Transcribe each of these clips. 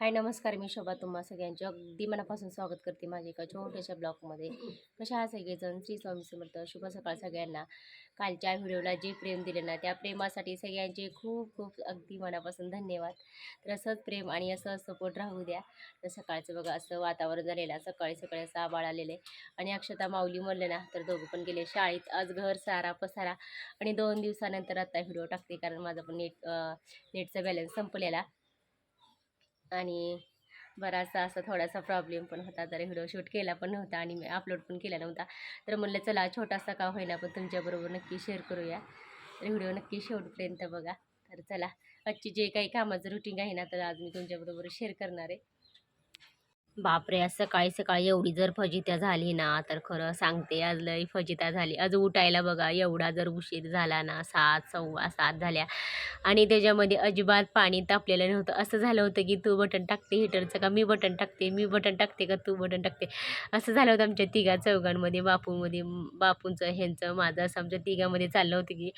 हाय नमस्कार. मी शोभा तुम्हा सगळ्यांचे. अगदी मनापासून स्वागत करते माझ्या एका छोट्याशा ब्लॉगमध्ये. कशा आहात सगळेजण? श्री स्वामी समर्थ. शुभ सकाळ सगळ्यांना. कालच्या व्हिडिओला जे प्रेम दिले ना त्या प्रेमासाठी सगळ्यांचे खूप खूप अगदी मनापासून धन्यवाद. तर असंच प्रेम आणि असं सपोर्ट राहू द्या. तर सकाळचं बघा असं वातावरण झालेलं आहे. सकाळी सकाळी असं आबाळ आलेले. आणि अक्षता माऊली म्हणलं ना तर दोघं पण गेले शाळेत. आज घर सारा पसारा. आणि दोन दिवसानंतर आता व्हिडिओ टाकते कारण माझा पण नेट नेटचा बॅलन्स संपलेला. आणि बराचसा असा थोडासा प्रॉब्लेम पण होता. तर व्हिडिओ शूट केला पण नव्हता आणि मी अपलोड पण केला नव्हता. तर म्हणलं चला छोटासा का होईना पण तुमच्याबरोबर नक्की शेअर करूया. तर व्हिडिओ नक्की शेवटपर्यंत बघा. तर चला आजची जे काही कामाचं रुटीन आहे ना तर आज मी तुमच्याबरोबर शेअर करणार आहे. बापरे! आज सकाळी सकाळी एवढी जर फजित्या झाली ना तर खरं सांगते आज लई फजित्या झाली. आज उठायला बघा एवढा जर उशीर झाला ना सात सव्वा सात झाल्या. आणि त्याच्यामध्ये अजिबात पाणी तापलेलं नव्हतं. असं झालं होतं की तू बटन टाकते हिटरचं का? मी बटन टाकते मी बटन टाकते का? तू बटन टाकते. असं झालं होतं आमच्या तिघा चौघांमध्ये बापूमध्ये बापूंचं ह्यांचं माझं असं आमच्या तिघामध्ये चाललं होतं की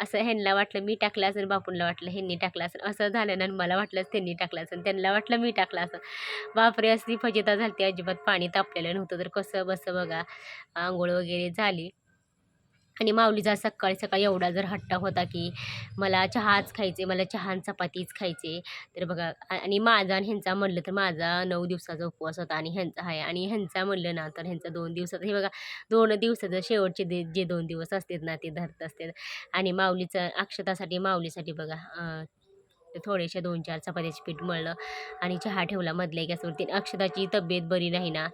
असं ह्यांना वाटलं मी टाकलं असेल बापूंना वाटलं ह्यांनी टाकलं असेल. असं झालं ना मला वाटलंच त्यांनी टाकलं असेल त्यांना वाटलं मी टाकलं असं बापरे! असली फजिता झाली अजिबात पाणी तापलेलं नव्हतं. तर कसं बसं बघा आंघोळ वगैरे झाली. आणि माऊलीचा सकाळी सकाळी एवढा जर हट्टा होता की मला चहाच खायचे मला चहा आणि चपातीच खायचे. तर बघा आणि माझा आणि ह्यांचा म्हणलं तर माझा नऊ दिवसाचा उपवास होता आणि ह्यांचा आहे. आणि ह्यांचा म्हणलं ना तर ह्यांचा दोन दिवसाचा हे बघा दोन दिवसाचं शेवटचे दे जे दोन दिवस असतात ना ते धरत असतात. आणि माऊलीचं अक्षतासाठी माऊलीसाठी बघा थोडेसे दोन चार चपात्याचे पीठ मळलं आणि चहा ठेवला मधल्या गॅसवरती. अक्षताची तब्येत बरी नाही ना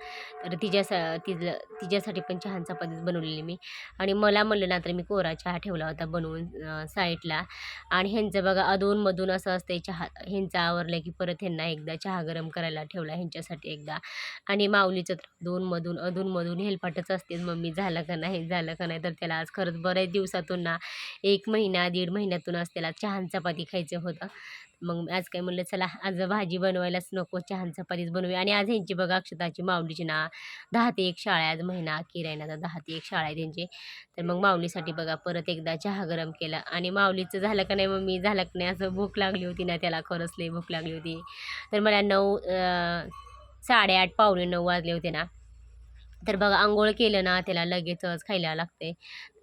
तर तिच्यासा तिला तिच्यासाठी पण चहा चपातीच बनवलेली मी. आणि मला म्हणलं ना तर मी कोरा चहा ठेवला होता बनवून साईडला आणि ह्यांचं बघा अधूनमधून असं असतंय चहा ह्यांचं आवरलं की परत ह्यांना एकदा चहा गरम करायला ठेवला ह्यांच्यासाठी एकदा. आणि माऊलीचं दोनमधून अधूनमधून अधूनमधून हेलपाटच असते मम्मी झालं का नाही झालं का नाही? तर त्याला आज खरंच बऱ्याच दिवसातून ना एक महिना दीड महिन्यातून आज त्याला चहा चपाती खायचं होतं. मग आज काय म्हणलं चला आज भाजी बनवायलाच नको चहा चपातीच बनवूया. आणि आज ह्यांची बघा अक्षताची माऊलीची ना दहा ते एक शाळा आहे आज महिना अखेर आहे ना आता दहा ते एक शाळा आहे त्यांची. तर मग माऊलीसाठी बघा परत एकदा चहा गरम केला. आणि माऊलीचं झालं का नाही मम्मी? झालं का नाही? असं भूक लागली होती ना त्याला खरंच लई भूक लागली होती. तर मला नऊ साडेआठ पावणे नऊ वाजले होते ना. तर बघा आंघोळ केलं ना त्याला लगेचच खायला लागते.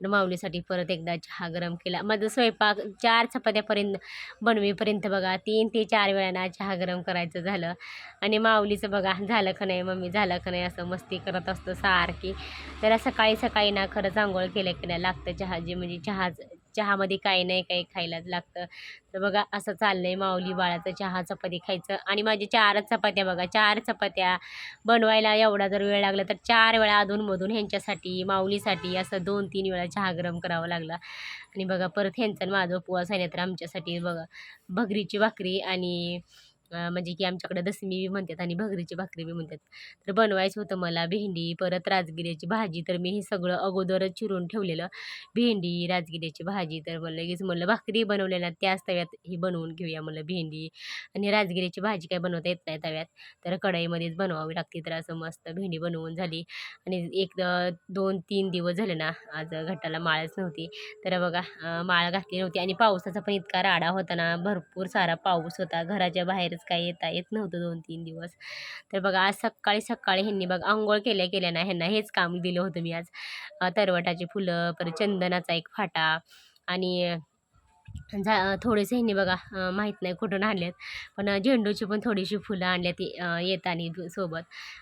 तर माऊलीसाठी परत एकदा चहा गरम केला. माझं स्वयंपाक चार चपात्यापर्यंत बनवीपर्यंत बघा तीन ते चार वेळा ना चहा गरम करायचं झालं. आणि माऊलीचं बघा झालं का नाही मम्मी? झालं का नाही? असं मस्ती करत असतं सारखी. त्याला सकाळी सकाळी ना खरंच आंघोळ केलं की नाही लागतं चहा जे म्हणजे चहा चहामध्ये काही नाही काही खायलाच लागतं. तर बघा असं चाललंय माऊली बाळाचं चहा चपाती खायचं. आणि माझे चारच चपात्या बघा चार चपात्या बनवायला एवढा जर वेळ लागला तर चार वेळा अधूनमधून ह्यांच्यासाठी माऊलीसाठी असं दोन तीन वेळा चहा गरम करावा लागला. आणि बघा परत ह्यांचा माझं उपवास आहे तर आमच्यासाठी बघा भगरीची भाकरी आणि म्हणजे की आमच्याकडे दसमी बी म्हणतात आणि भगरीची भाकरी बी म्हणतात. तर बनवायचं होतं मला भेंडी परत राजगिऱ्याची भाजी तर मी हे सगळं अगोदरच चिरून ठेवलेलं. भेंडी राजगिऱ्याची भाजी तर मला लगेच म्हणलं भाकरी बनवलेल्या त्याच तव्यात ही बनवून घेऊया म्हणलं भेंडी. आणि राजगिऱ्याची भाजी काय बनवता येत नाही तव्यात तर कढईमध्येच बनवावी लागते तर असं मस्त भेंडी बनवून झाली. आणि एक दोन तीन दिवस झाले ना आज घटाला माळच नव्हती. तर बघा माळ घातली नव्हती आणि पावसाचा पण इतका राडा होता ना भरपूर सारा पाऊस होता. घराच्या बाहेरच काही येता येत नव्हतं दोन तीन दिवस. तर बघा आज सकाळी सकाळी ह्यांनी बघा आंघोळ केल्या केल्या ना ह्यांना हेच काम दिलं होतं मी आज. तरवटाची फुलं परत चंदनाचा एक फाटा आणि झा थोडेसे ह्यांनी बघा माहीत नाही कुठून आणल्यात पण झेंडूची पण थोडीशी फुलं आणल्यात येताना सोबत.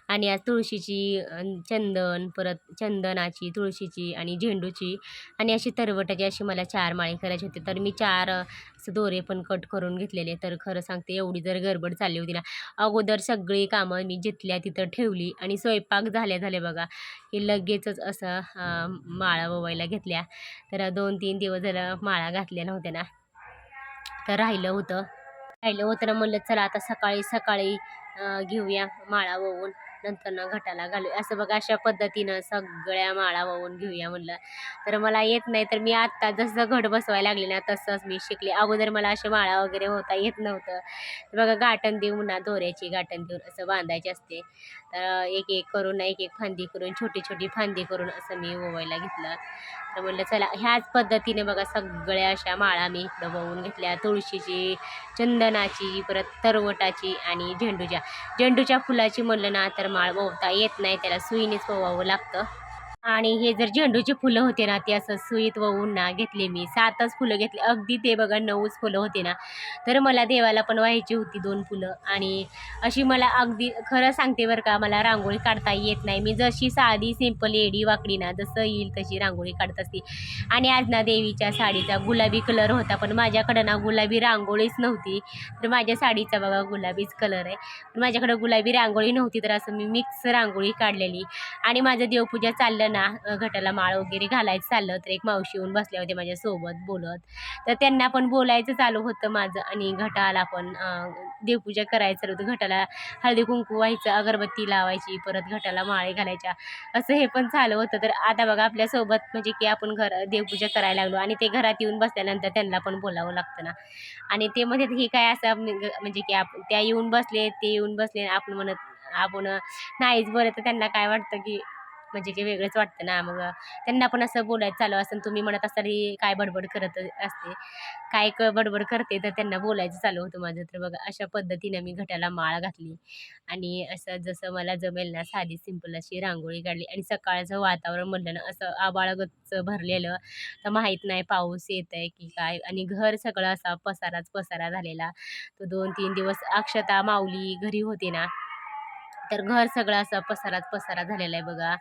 आणि आज तुळशीची चंदन परत चंदनाची तुळशीची आणि झेंडूची. आणि अशी तरवटाची अशी मला चार माळी करायची होती. तर मी चार दोरे पण कट करून घेतलेले. तर खरं सांगते एवढी जर गडबड चालली होती ना अगोदर सगळी कामं मी जिथल्या तिथं ठेवली. आणि स्वयंपाक झाल्या झाले बघा की लगेचच असं माळा ववायला घेतल्या. तर दोन तीन दिवस जरा माळा घातल्या नव्हत्या ना. तर राहिलं होतं. राहिलं होतं ना म्हणलं चला आता सकाळी सकाळी घेऊया माळा वळून नंतर ना घटाला घालू असं बघा अशा पद्धतीनं सगळ्या माळा वाहून घेऊया म्हणलं. तर मला येत नाही तर मी आत्ता जसं घट बसवायला लागले ना तसंच मी शिकले. अगोदर मला अशा माळा वगैरे होता येत नव्हतं. तर बघा गाठण देऊन ना दोऱ्याची गाठण देऊन असं बांधायची असते. तर एक एक करून एक एक फांदी करून छोटी छोटी फांदी करून असं मी ओवायला घेतलं. तर म्हणलं चला ह्याच पद्धतीने बघा सगळ्या अशा माळा मी इकडं वाहून घेतल्या. तुळशीची चंदनाची परत तरवटाची आणि झेंडूच्या. झेंडूच्या फुलाची म्हणलं ना तर माळ ववता येत नाही त्याला सुईनेच पोवावं लागतं. आणि हे जर झेंडूची फुलं होते ना ते असं सुईत वळून ना घेतले मी. सातच फुलं घेतले. अगदी ते बघा नऊच फुलं होते ना. तर मला देवाला पण व्हायची होती दोन फुलं. आणि अशी मला अगदी खरं सांगते बरं का मला रांगोळी काढता येत नाही. मी जशी साधी सिंपल एडी वाकडी ना जसं येईल तशी रांगोळी काढत असते. आणि आज ना देवीच्या साडीचा गुलाबी कलर होता पण माझ्याकडं ना गुलाबी रांगोळीच नव्हती. तर माझ्या साडीचा बघा गुलाबीच कलर आहे. पण माझ्याकडं गुलाबी रांगोळी नव्हती तर असं मी मिक्स रांगोळी काढलेली. आणि माझं देवपूजा चाललं ना घटाला माळ वगैरे घालायचं चाललं तर एक मावशी येऊन बसल्या होत्या माझ्यासोबत बोलत. तर त्यांना पण बोलायचं चालू होतं माझं आणि घटाला पण देवपूजा करायचं होतं. घटाला हळदी कुंकू व्हायचं अगरबत्ती लावायची परत घटाला माळे घालायच्या असं हे पण चालू होतं. तर आता बघा आपल्यासोबत म्हणजे की आपण घर देवपूजा करायला लागलो आणि ते घरात येऊन बसल्यानंतर त्यांना पण बोलावं लागतं ना. आणि ते म्हणत हे काय असं म्हणजे म्हणजे की आप त्या येऊन बसले ते येऊन बसले आपण म्हणत आपण नाहीच बरं तर त्यांना काय वाटतं की म्हणजे की वेगळंच वाटतं ना. मग त्यांना पण असं बोलायचं चालू असं तुम्ही म्हणत असाल ही काय बडबड करत असते काय क बडबड करते? तर त्यांना बोलायचं चालू होतं माझं. तर बघा अशा पद्धतीनं मी घटाला माळ घातली आणि असं जसं मला जमेल ना साधी सिंपल अशी रांगोळी काढली आणि सकाळचं वातावरण म्हणलं ना असं आबाळगच भरलेलं. तर माहीत नाही पाऊस येत आहे की काय आणि घर सगळं असा पसाराच पसारा झालेला. तो दोन तीन दिवस अक्षता माऊली घरी होती ना तर घर सगळं असं पसाराच पसारा झालेला आहे बघा.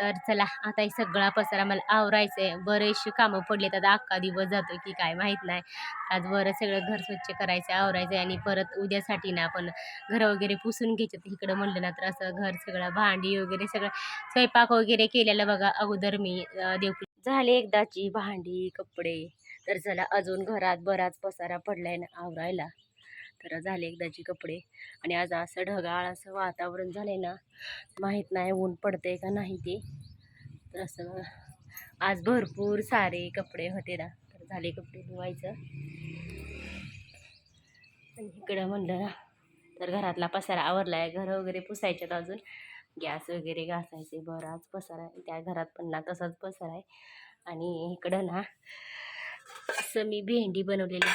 तर चला आता हे सगळा पसारा मला आवरायचं आहे बरेचसे कामं पडले तर अख्खा दिवस जातो की काय माहीत नाही. आज बरं सगळं घर स्वच्छ करायचं आहे आवरायचं आहे आणि परत उद्यासाठी ना आपण घर वगैरे पुसून घ्यायचं तर इकडं म्हणलं ना तर असं घर सगळं भांडी वगैरे सगळं स्वयंपाक वगैरे केलेलं बघा अगोदर मी अं, देवपूजा झाले एकदाची भांडी कपडे. तर चला अजून घरात बराच पसारा पडलाय ना आवरायला. तर झाले एकदाची कपडे. आणि आज असं ढगाळ असं वातावरण झालंय ना माहीत नाही ऊन पडतंय का नाही ते. तर असं आज भरपूर सारे कपडे होते ना तर झाले कपडे धुवायचं. आणि इकडं म्हणलं ना तर घरातला पसारा आवरला आहे घर वगैरे पुसायच्यात अजून. गॅस वगैरे घासायचे बराच पसारा आहे. त्या घरात पण ना तसाच पसारा आहे. आणि इकडं ना असं मी भेंडी बनवलेली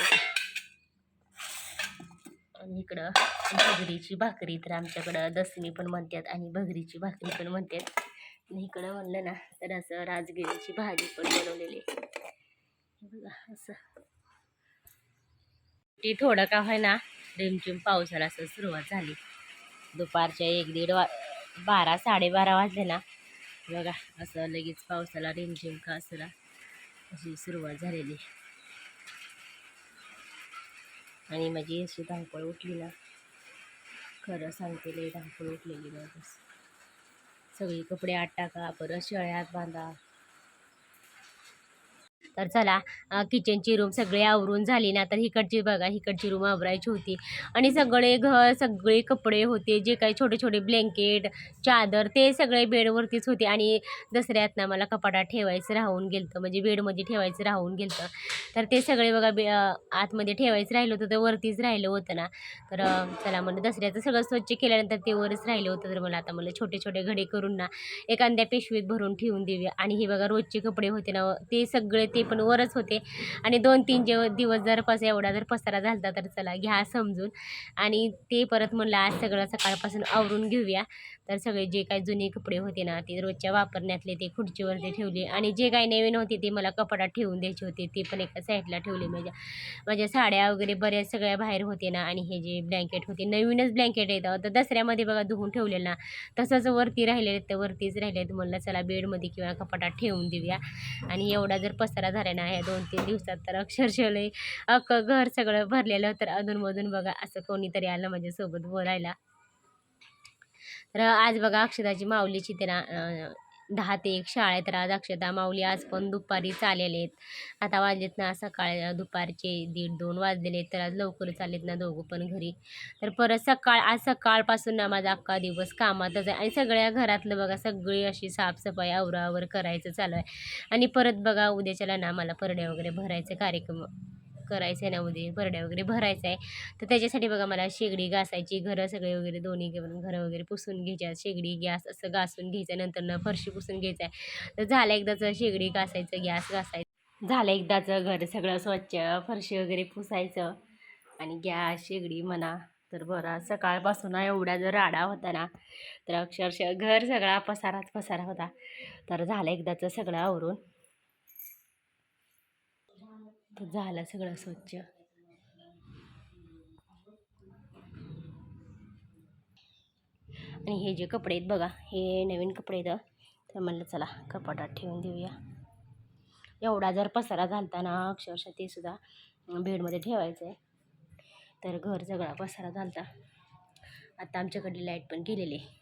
आणि इकडं भगरीची भाकरी तर आमच्याकडं दसमी पण म्हणतात आणि भगरीची भाकरी पण म्हणतात. आणि इकडं म्हणलं ना तर असं राजगिरीची भाजी पण बनवलेली बघा असं. ती थोडं का होय ना रिमझिम पावसाला असं सुरुवात झाली. दुपारच्या एक दीड वा बारा साडेबारा वाजले ना बघा असं लगेच पावसाला रिमझिम का असं अशी सुरुवात झालेली आणि माझी अशी धावपळ उठली ना खरं सांगते लई धावपळ उठलेली माझी. सगळी कपडे आत टाका परत शेळ्यात बांधा. तर चला किचनची रूम सगळे आवरून झाली ना तर इकडची बघा इकडची रूम आवरायची होती. आणि सगळे घर सगळे कपडे होते जे काही छोटे छोटे ब्लँकेट चादर ते सगळे बेडवरतीच होते. आणि दसऱ्यात ना मला कपाटात ठेवायचं राहून गेलं म्हणजे बेडमध्ये ठेवायचं राहून गेलं तर ते सगळे बघा बे आतमध्ये ठेवायचं राहिलं होतं तर वरतीच राहिलं होतं ना. तर चला म्हणलं दसऱ्याचं सगळं स्वच्छ केल्यानंतर ते वरच राहिलं होतं. तर मला आता मला छोटे छोटे घडे करून ना एखाद्या पिशवीत भरून ठेवून देऊया. आणि हे बघा रोजचे कपडे होते ना ते सगळे ते पण वरच होते. आणि दोन तीन जेव दिवस जर पस एवढा जर पसारा झाला तर चला घ्या समजून. आणि ते परत म्हणलं आज सगळं सकाळपासून आवरून घेऊया. तर सगळे जे काही जुने कपडे होते ना ते रोजच्या वापरण्यातले ते खुर्चीवरती ठेवले. आणि जे काही नवीन होते ते मला कपाटात ठेवून द्यायचे होते ते पण एका साईडला ठेवले माझ्या. माझ्या साड्या वगैरे बऱ्याच सगळ्या बाहेर होते ना आणि हे जे ब्लँकेट होते नवीनच ब्लँकेट येतं. तर दसऱ्यामध्ये बघा धुवून ठेवलेलं ना तसंच वरती राहिलेले तर वरतीच राहिले म्हणलं चला बेडमध्ये किंवा कपाटात ठेवून देऊया. आणि एवढा जर पसारा झाला ना दोन तीन दिवसात तर अक्षरशः अख्खं घर सगळं भरलेलं तर अधूनमधून बघा असं कोणीतरी आलं माझ्यासोबत बोलायला. तर आज बघा अक्षदाची माऊलीची त्यांना दहा ते एक शाळेत राज आज अक्षता माऊली आज पण दुपारी चाललेले आहेत. आता वाजलेत ना सकाळ दुपारचे दीड दोन वाजलेले आहेत तर आज लवकर चाललेत ना दोघं पण घरी. तर परत सकाळ आज सकाळपासून ना माझा अख्खा दिवस कामातच आहे. आणि सगळ्या घरातलं बघा सगळी अशी साफसफाई आवरावर करायचं चालू आहे. आणि परत बघा उद्याच्याला ना मला परड्या वगैरे भरायचे कार्यक्रम करायचं आहे ना उद्या परड्या वगैरे भरायचं आहे तर त्याच्यासाठी बघा मला शेगडी घासायची घरं सगळे वगैरे दोन्ही घेऊन घरं वगैरे पुसून घ्यायच्या. शेगडी गॅस असं घासून घ्यायचं नंतर न फरशी पुसून घ्यायचं आहे तर झालं एकदाचं शेगडी घासायचं गॅस घासायचं. झालं एकदाचं घर सगळं स्वच्छ फरशी वगैरे पुसायचं. आणि गॅस शेगडी म्हणा तर बरं. सकाळपासून एवढा जर राडा होता ना तर अक्षरशः घर सगळा पसाराच पसारा होता. तर झालं एकदाचं सगळं आवरून. तर झालं सगळं स्वच्छ. आणि हे जे कपडे आहेत बघा हे नवीन कपडे आहेत तर म्हणलं चला कपाटात ठेवून देऊया. एवढा जर पसारा झालता ना अक्षरशः ते सुद्धा बेडमध्ये ठेवायचं आहे तर घर सगळा पसारा झालता. आता आमच्याकडली लाइट पण गेलेली आहे.